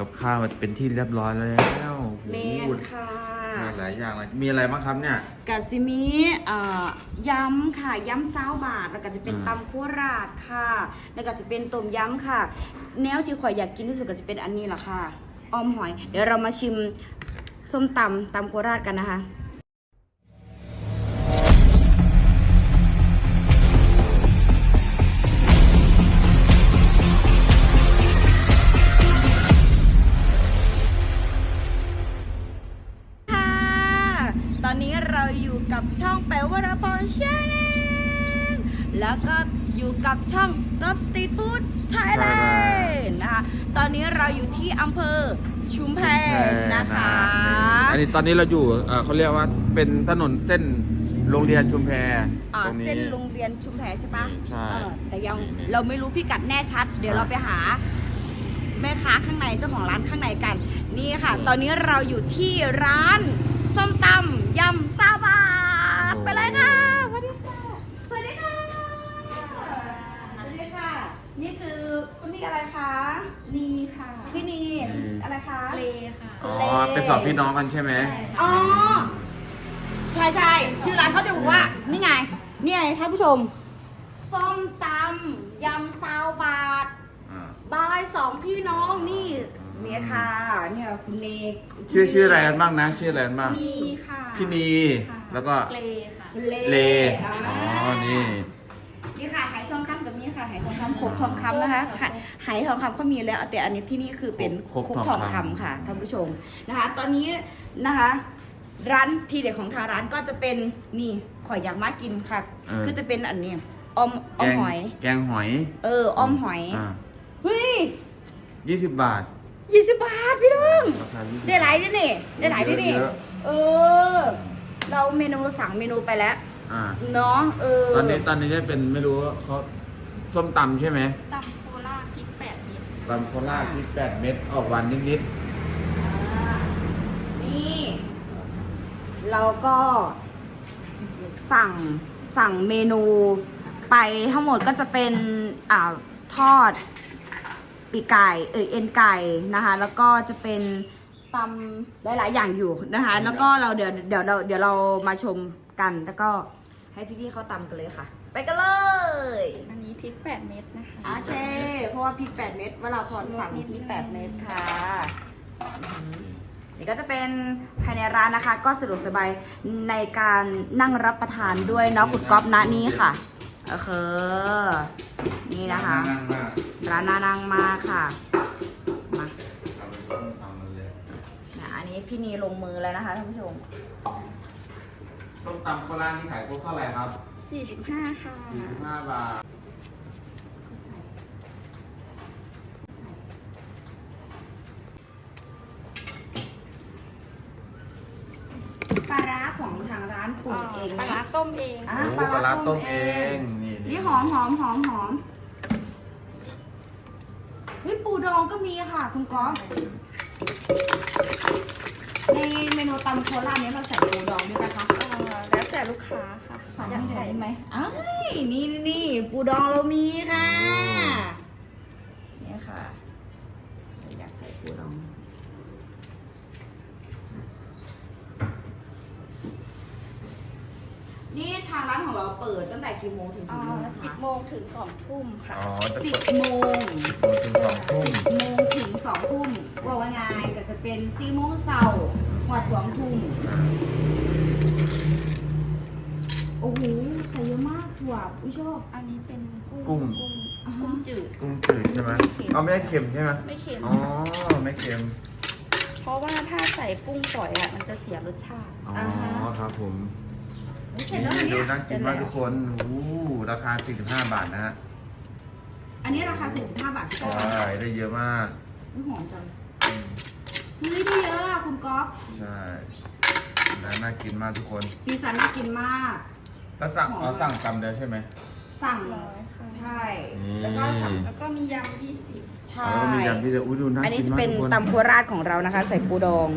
กับข้าวเป็นที่เรียบร้อยแล้วโอ้โหเมนค่ะมีหลายอย่างเลยมีอะไรบ้างครับเนี่ยกะซิมิเอ่อยำค่ะยำซาวบาทแล้วก็จะเป็นอืมตำโคราชค่ะ แล้วก็จะเป็นต้มยำค่ะ แนวที่ข่อยอยากกินที่สุดก็จะเป็นอันนี้แหละค่ะออมหอย เดี๋ยวเรามาชิมส้มตำตำโคราชกันนะคะค่ะ กับช่องแปลวรพรชาแนลแล้วก็อยู่กับช่อง Top Street Food Thailand นะคะ ตอนนี้เราอยู่ที่อำเภอชุมแพนะคะ อันนี้ตอนนี้เราอยู่เอ่อเขาเรียกว่าเป็นถนนเส้นโรงเรียนชุมแพอ่าตรงนี้ เส้นโรงเรียนชุมแพใช่ปะใช่เออแต่ยังเราไม่รู้พิกัดแน่ชัด เดี๋ยวอ่าเราไปหา แม่ค้าข้างในเจ้าของร้านข้างในกัน นี่ค่ะตอนนี้เราอยู่ที่ร้าน ส้มตำยำซาบา ไปเลยค่ะสวัสดีค่ะสวัสดีค่ะสวัสดีค่ะ นี่คือคุณนี่อะไรคะนีค่ะ พี่นีอะไรคะเลค่ะอ๋อเป็นสองพี่น้องกันใช่ไหมอ๋อใช่ใช่ชื่อร้านเขาจะบอกว่า นี่ไง นี่ไงท่านผู้ชม ส้มตำยำซาวบาทอ่าบายสองพี่น้องนี่เนี่ยค่ะ เนี่ยคุณเลชื่อชื่ออะไรกันบ้างนะ ชื่ออะไรกันบ้าง นีค่ะ พี่นีค่ะ แล้วก็เลค่ะคุณเลเลอ่า อ๋อ นี่ นี่ค่ะไหทองคำกับนี่ค่ะไหทองคำโคกทองคำนะคะไหไหทองคำเขามีแล้วแต่อันนี้ที่นี่คือเป็นโคโคกกททอองงคำคำค่ะท่านผู้ชมนะคะ ตอนนี้นะคะ ร้านทีเด็ดของทางร้านก็จะเป็นนี่ขอยอยากมากินค่ะ เออ คือจะเป็นอันนี้ออมอแกอมงหอย แกงหอยเออออมหอยอ่าเฮ้ยยี่สิบบาทยี่สิบบาทพี่น้องราคา20ได้หลายด้วยนี่ได้หลายด้วยนี่เยอะเออ เราเมนูสั่งเมนูไปแล้วอ่า เนาะเออตอนนี้ตอนนี้จะเป็นไม่รู้ว่าเขาส้มตำใช่ไหมตำโคราชพริกแปดเม็ดตำโคราชที่แปดเม็ดออกหวันนิดอ่านี่ เราก็สั่งสั่งเมนูไปทั้งหมดก็จะเป็นอ่าทอดปีกไก่เออเอ็นไก่นะคะ แล้วก็จะเป็น ตำหลาย ๆ อย่างอยู่นะคะ แล้วก็เราเดี๋ยวเดี๋ยวเราเดี๋ยวเรามาชมกัน แล้วก็ให้พี่ ๆเขาตำกันเลยค่ะ ไปกันเลย อันนี้พริกแปดเม็ดนะคะโอเค เพราะว่าพริก8เม็ดเวลาพรสั่งพริก8เม็ดค่ะอืมนี่ก็จะเป็นภายในร้านนะคะ ก็สะดวกสบายในการนั่งรับประทานด้วยเนาะคุณก๊อฟนะนี่ค่ะโอเคนี่ๆนะคะนั่งมากร้านน่านั่งมากค่ะ นะอันนี้พี่นีลงมือแล้วนะคะท่านผู้ชมส้มตำโคราชนี่ขายครบเท่าไหร่ครับสี่สิบห้าค่ะ45บาทปลาร้าของทางร้านปรุงเองปลาไหมร้าต้มเองอะโอ้ปลาร้าต้มเองนี่นี่หอมหอมหอมหอมเฮ้ยปูดองก็มีค่ะ คุณก๊อฟ ในเมนูตำโคราชเนี้เราใส่ปูดองด้วยนะคะเอ่อแล้วแต่ลูกค้าค่ะใส่อยากใส่ใส่ได้ไหไหมมอ้ายนี่นี่นี่ปูดองเรามีค่ะเนี่ยค่ะอยากใส่ปูดอง นี่ทาง ร้านของเราเปิดตั้งแต่กี่โมงถึงอ่กี่โมงานะสิบคะโมงถึงสองทุ่มค่ะ อ๋อจะสิเปิบดโมงถึงสองทุ่มสิบโมงถึงสองทุ่มว่าว่าไงก็จะเป็นสี่โมงเช้าหัวสองทุ่มโอ้โหใส่เยอะมากถั่วอุ้ยชอบ อันนี้เป็นกุ้งกุ้งกุ้งอ่าฮะ กุ้งจืด กุ้งจืดใช่ไหมเอาไม่ให้เค็มใช่ไหมไม่เค็ม อ๋อไม่เค็มเพราะว่าถ้าใส่กุ้งฝอยอะมันจะเสียรสชาติ อ๋อครับผม เสร็จแล้วเหรอดูเนี่ยน่ากินมากทุกคนอู้ราคา 45 บาทนะฮะอันนี้ราคา 45 บาทใช่ไหมใช่คะได้เยอะมากอุ๊ยหอมจังเฮ้ยได้เยอะอะคุณก๊อฟใช่น่าน่ากินมากทุกคนซีซันน่ากินมากถ้าสั่งหอมอ๋อมากสั่งตำเดียวใช่ไหม สั่งร้อยค่ะ ใช่นี่แล้วก็สั่งแล้วก็มียำยี่สิบ ใช่ แล้วก็มียำที่จะอุ้ยดูน่าอันนี้กินจะมากเป็นทุกคนตำโคราชของเรานะคะ ใส่ปูดอง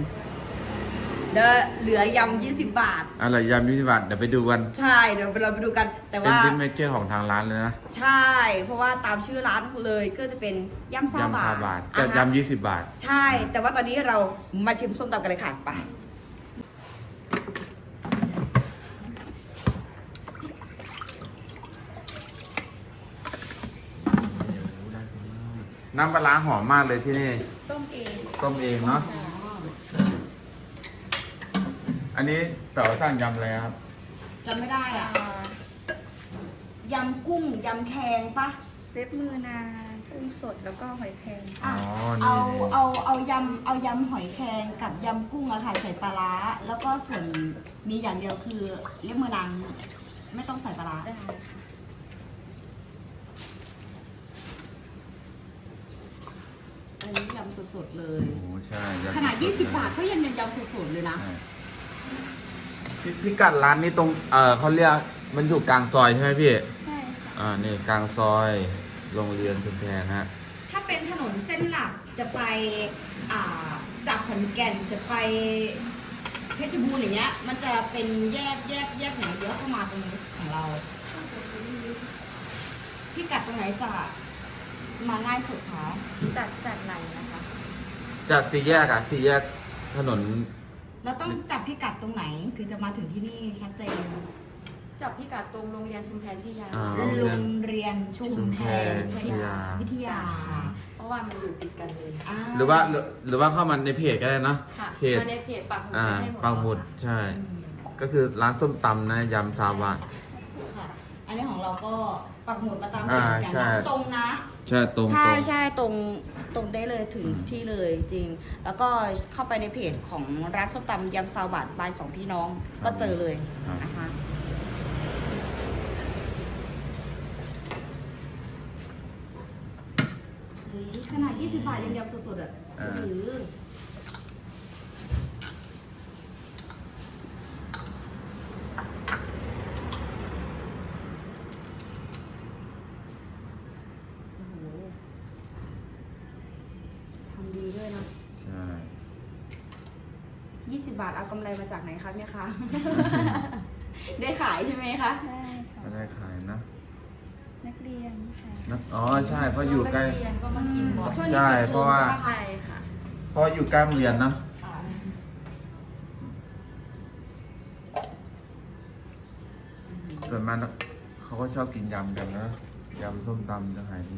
แล้วเหลือยำ20บาท อะไรยำยี่สิบบาทเดี๋ยวไปดูกันใช่เดี๋ยวเราไปดูกัน แต่เป็นว่าซิกเนเจอร์ของทางร้านเลยนะใช่ เพราะว่าตามชื่อร้านเลยก็จะเป็นยำซาบะยำซาบาทกับอ่าฮะยำยี่สิบบาท ใช่ แต่ว่าตอนนี้เรามาชิมส้มตำกันเลยค่ะไปน้ำปลาร้าหอมมากเลยที่นี่ ต้มเอง ต้มเองเนาะ อันนี้แปลว่าสั่งยำอะไรครับ จำไม่ได้อะยำกุ้งยำแคงปะเล็บมือนางกุ้งสดแล้วก็หอยแครงอะอ๋อเอานี่เอาเอายำเอายำหอยแครงกับยำกุ้งอะค่ะใส่ปลาร้าแล้วก็ส่วนมีอย่างเดียวคือเลียบมือนางไม่ต้องใส่ปลาร้าได้อันนี้ยำสดๆเลย โอ้ใช่ยำขนาดส20ๆบาทก็ยังยำสดๆเลยนะ ใช่ พี่พิกัดร้านนี้ตรง เออเขาเรียก มันอยู่กลางซอยใช่ไหมพี่ ใช่ค่ะอ่า นี่กลางซอย โรงเรียนคุณแพรนะฮะ ถ้าเป็นถนนเส้นหลักจะไปอ่าจากขอนแก่นจะไปเพชรบูรณ์อย่างเงี้ย มันจะเป็นแยกแยกแยกไหนเลี้ยวเข้ามาตรงนี้ของเรา พี่กัดตรงไหนจะมาง่ายสุดคะ จัดจัดไหนนะคะ จากสี่แยกอะสี่แยกถนน เราต้องจับพี่กัดตรงไหนถึงจะมาถึงที่นี่ชัดเจน จับพิกัดตรงโรงเรียนชุมแพวิทยา อ่า โรงเรียนชุมแพวิทยาวิทยาเพราะว่ามันอยู่ติดกันเลยอ่าหรือว่าหรือหรือว่าเข้ามาในเพจก็ได้เนอะค่ะเพจ มาในเพจปักหมุดอ่าให้หมดปังหมุดค่ะใช่อืมก็คือร้านส้มตำนะยำซาบะค่ะ อันนี้ของเรา ก็ปักหมุดมาตามเพอ่าจเหมือนกันใช่ นะตรงนะ ใช่ตรงใช่ตรง ใช่ตรงตรงได้เลยถึงอืม ที่เลยจริง แล้วก็เข้าไปในเพจของร้านส้มตำยำซาวบาทบายสองพี่น้องก็เจอเลยครับนะคะเฮ้ยขนาด 20 บาทยังยำสดๆอะอ่า หรือโอ้โหทำดีด้วยนะ ใช่ 20 บาทเอากำไรมาจากไหนคะเนี่ยคะ ได้ขายใช่ไหมคะ ใช่ค่ะก็ได้ขายนะนักเรียนค่ะนะอ๋อใช่เพราะอยู่ใกล้นัเรียนก็มากินบ่อยช่วงนี้ใช่ปิดเพราะว่าทอมใช่ไหมคะใช่ค่ะเพราะอยู่ใกล้โรงเรียนเนอะค่ะส่วนมากเขาก็ชอบกินยำกันนะยำส้มตำจะขายดี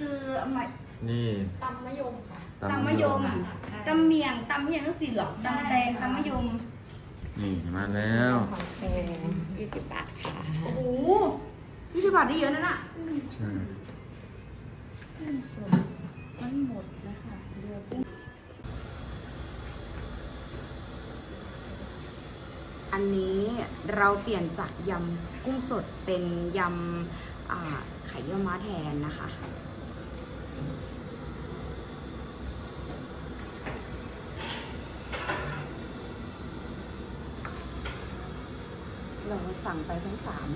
คือมานี่ตำมะยมค่ะตำมะยมใช่ตำเมียงตำเมียงก็สิหรอตำแตงตำมะยม นี่มาแล้วหอยแครงยี่สิบบาทค่ะโอ้โหยี่สิบบาทได้เยอะนะน่ะใช่กุ้งสดมันหมดนะคะเรือกุ้งอันนี้เราเปลี่ยนจากยำกุ้งสดเป็นยำอ่าไข่เยี่ยวม้าแทนนะคะ เรา สั่งไปทั้งสาม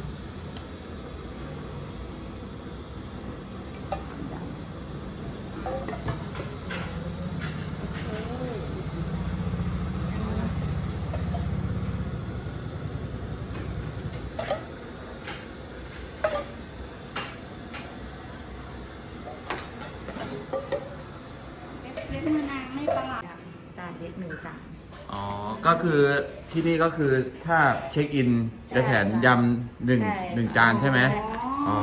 เล็บเล็บมือนางไม่ประหลาดจานเล็กหนึ่งจานอ๋อ ก็คือ ที่นี่ก็คือถ้าเช็คอินจะแถมยำหนึ่งใช่ หนึ่งจานใช่ไหม อ๋อ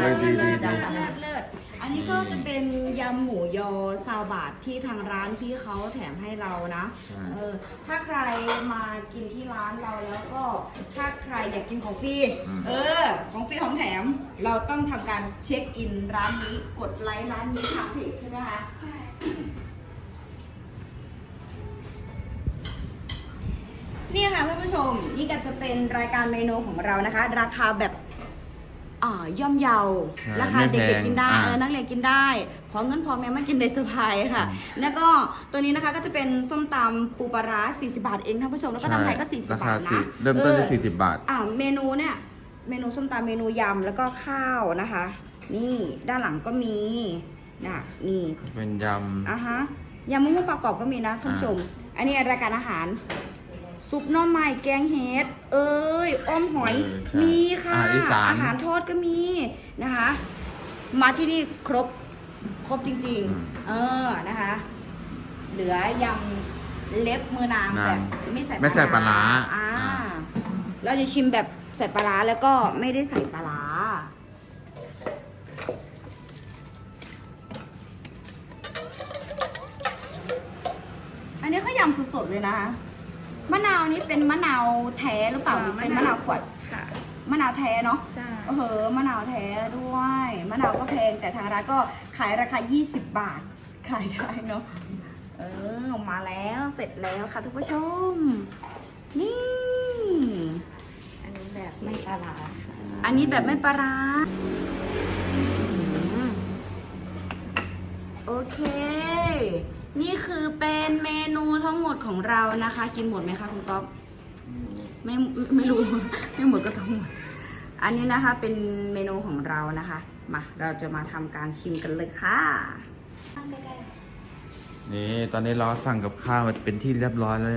เลิศดีดีเลิศดี เลิศเลิศอันนี้ก็จะเป็นยำหมูยอซาวบาทที่ทางร้านพี่เขาแถมให้เรานะ ใช่ เออ ถ้าใครมากินที่ร้านเราแล้วก็ ถ้าใครอยากกินของฟรี เออ ของฟรีของแถม เราต้องทำการเช็คอินร้านนี้ กดไลค์ร้านนี้ทางเพจใช่ไหมคะ นี่ค่ะเพื่อนผู้ชมนี่ก็จะเป็นรายการเมนูของเรานะคะ ราคาแบบอ่าย่อมเยาใช่ราคาไม่เด็แพกงๆกินได้อ่าเออนักเรียนกินได้ ขอเงินพอแม่มากินในสบายค่ะ แล้วก็ตัวนี้นะคะก็จะเป็นส้มตำปูปลาร้า40 บาทเองท่านผู้ชมแล้วก็ตำไทยก็40ราบาคาทสี่นะเริ่มต้นที่ออ สี่สิบบาท อ่าเมนูเนี่ยเมนูส้มตำเมนูยำแล้วก็ข้าวนะคะ นี่ด้านหลังก็มีนะนี่เป็นย อะฮะยำมะม่วงประกอบก็มีนะท่านผู้ชม อันนี้รายการอาหาร ซุปหน่อไม้แกงเห็ดเอ้ยอ้อมหอยเออใช่มีค่ะอาหารอีสานอาหารทอดก็มีนะคะ มาที่นี่ครบครบจริงอืมๆเออนะคะ เหลือยำเล็บมือนางนางแบบไม่ใส่ไม่ใส่ปลาร้าอ่าอ่า เราจะชิมแบบใส่ปลาร้าแล้วก็ไม่ได้ใส่ปลาร้าอันนี้เขายำสดๆเลยนะคะ มะนาวนี่เป็นมะนาวแท้หรือเปล่าหรือเป็นมะนาวขวด ค่ะ มะนาวแท้เนาะใช่ เออมะนาวแท้ด้วย มะนาวก็แพงแต่ทางร้านก็ขายราคา 20 บาท ขายได้เนาะ เออ มาแล้วเสร็จแล้วค่ะทุกผู้ชม นี่ อันนี้แบบไม่ปลาร้าค่ะอันนี้แบบไม่ปลาร้าอืมโอเค นี่คือเป็นเมนูทั้งหมดของเรานะคะ กินหมดไหมคะคุณก๊อฟำไม่ไม่ไม่รู้ ไม่หมดก็ต้องหมด อันนี้นะคะเป็นเมนูของเรานะคะ มาเราจะมาทำการชิมกันเลยค่ะนี่ตอนนี้เราสั่งกับข้าวมาเป็นที่เรียบร้อยแล้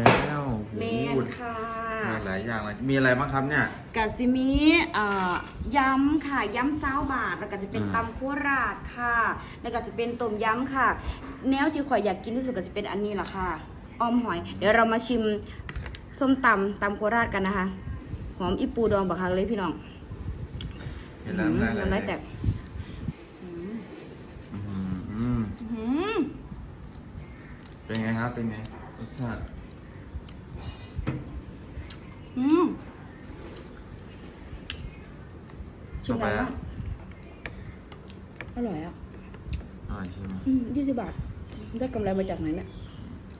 วเมโอ้นโหค่ะมี หลายอย่างเลยมีอะไรบ้างครับเนี่ยกาซิมิเอ่อยำค่ะยำซาวบาทแล้วก็จะเป็นอืม ตำโคราชค่ะ แล้วก็จะเป็นต้มยำค่ะ แนวที่ข่อยอยากกินที่สุดก็จะเป็นอันนี้แหละค่ะออมหอย เดี๋ยวเรามาชิมส้มตำตำโคราชกันนะคะ หอมอีปูดองบักคักเลยพี่น้องเห็นแล้วได้เลยน้ำลายแตกอื้อหืออืมอื้อหือเป็นไงครับเป็นไงรสชาติ อืม ชิมต่อไปแล้วอะอร่อยอะอร่อยใช่ไหมยี่สิบบาท ได้กำไรมาจากไหนเนี่ย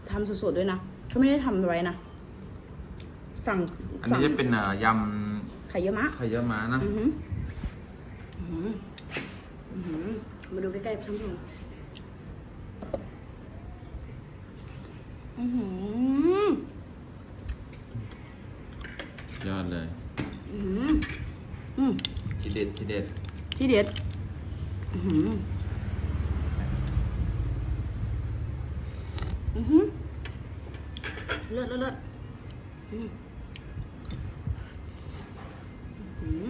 ทำสดๆด้วยนะเขาไม่ได้ทำไว้นะ สั่ง อันสั่นี้งจะเป็นเอ่อยไข่เยอะมากำไข่เยี่ยวม้านะอือหืออื้อหืออื้อหือมาดูใกล้ๆท่านผู้ชมอือหือยอดเลย อือหืออืม ทีเด็ดทีเด็ดที่เด็ดอือหืออือหือเลิศเลิศเลิศอืมอือหือ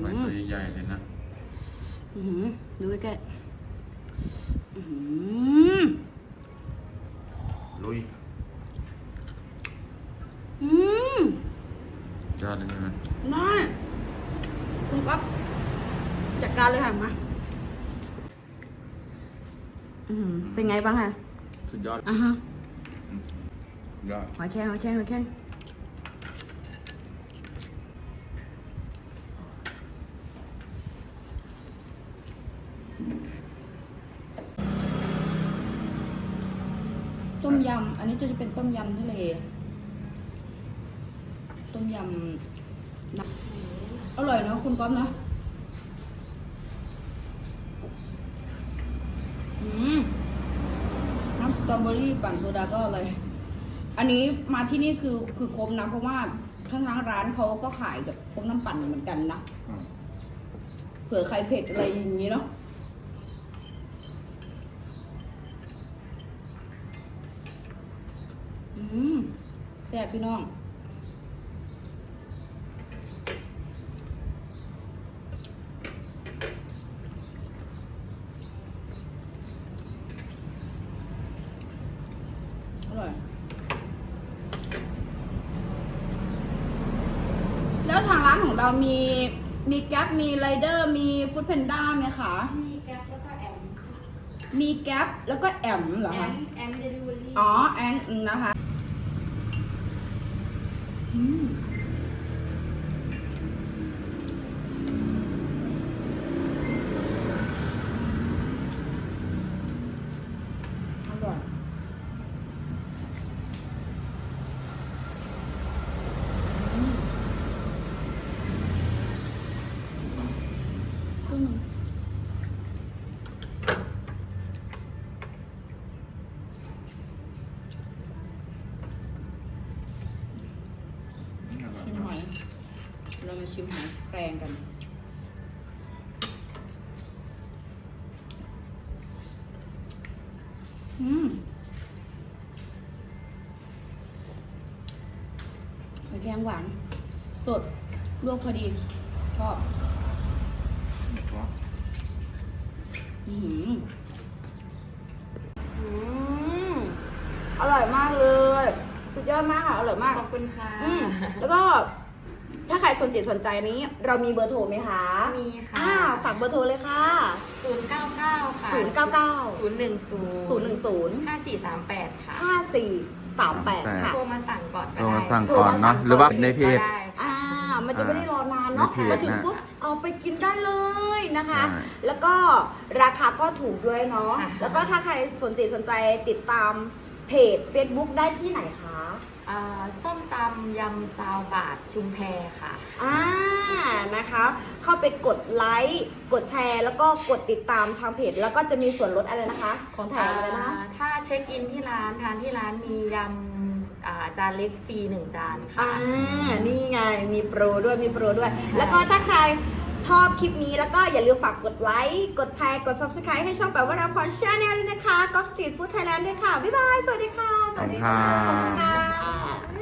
ใบตัวใหญ่ๆเลยนะอือหือดูใกล้ๆอือหือลุย อืม ยอดเลยใช่ไหมได้คุณก๊อฟจัดการเลยค่ะมาอือหือเป็นไงบ้างคะสุดยอดอะฮะยอดหอยแครงหอยแครงหอยแครงต้มยำ อันนี้จะเป็นต้มยำทะเล ต้มยำน้ำอร่อยเนอะคุณก๊อฟเนะน้ำสตรอเบอรี่ปั่นโซดาก็อร่อยอันนี้มาที่นี่คือคือครบนะ เพราะว่าทั้งทางร้านเขาก็ขายกับพวกน้ำปั่นเหมือนกันนะเผื่อใครเผ็ดอะไรอย่างนี้เนาะอืมแซ่บพี่น้อง อร่อย แล้วทางร้านของ เรามีมีแก๊ปมีไรเดอร์มีฟู้ดแพนด้าไหมคะ มีแก๊ปแล้วก็แอมมีแก๊ปแล้วก็แอมเหรอแอคะ มแอมเดลิเวอรี่อ๋อแอนอืมนะคะอืมอร่อยอืมครึ่งหนึ่ง อร่อย เรามาชิมหอยแครงกัน อืมหอยแครงหวาน สด ลวกพอดี ชอบอือหืออืมอร่อยมากเลย สุดยอดมากค่ะ อร่อยมาก ขอบคุณค่ะ อืมแล้วก็ ถ้าใครสนจิตสนใจนี้ เรามีเบอร์โทรไหมคะมีค่ะอ่าฝากเบอร์โทรเลยค่ะศูนย์เก้าเก้าค่ะศูนย์เก้าเก้าศูนย์หนึ่งศูนย์ศูนย์หนึ่งศูนย์ห้าสี่สามแปดค่ะห้าสี่สามแปดค่ะ โทรมาสั่งก่อนก็โทรได้มาสั่งก่อนเนาะหรือว่าในเพจ ก็ได้อ่า มันจะไม่ได้รอนานเนาะในเพจมาถึงนะปุ๊บเอาไปกินได้เลยนะคะ ใช่ แล้วก็ราคาก็ถูกด้วยเนาะ ค่ะ แล้วก็ถ้าใครสนใจสนใจติดตามเพจ Facebook ได้ที่ไหนคะ อ่าส้มตำยำซาวบาทชุมแพค่ะ อ่านะคะ เข้าไปกดไลค์กดแชร์ แล้วก็กดติดตามทางเพจแล้วก็จะมีส่วนลดอะไรนะคะ ของแถมอะไรนะ อ่าถ้าเช็คอินที่ร้านทานที่ร้านมียำอ่าจานเล็กฟรีหนึ่งจานค่ะ อ่า นี่ไง มีโปรด้วย มีโปรด้วย แล้วก็ถ้าใคร ชอบคลิปนี้แล้วก็อย่าลืมฝากกดไลค์ กดแชร์ กด subscribe ให้ช่องแบบว่าเราพอชาแนลด้วยนะคะ g o f Street Food Thailand ด้วยค่ะ บ๊ายบาย สวัสดีค่ะ สวัสดีค่ะ ขอบคุณค่ะขอบคุณค่ะ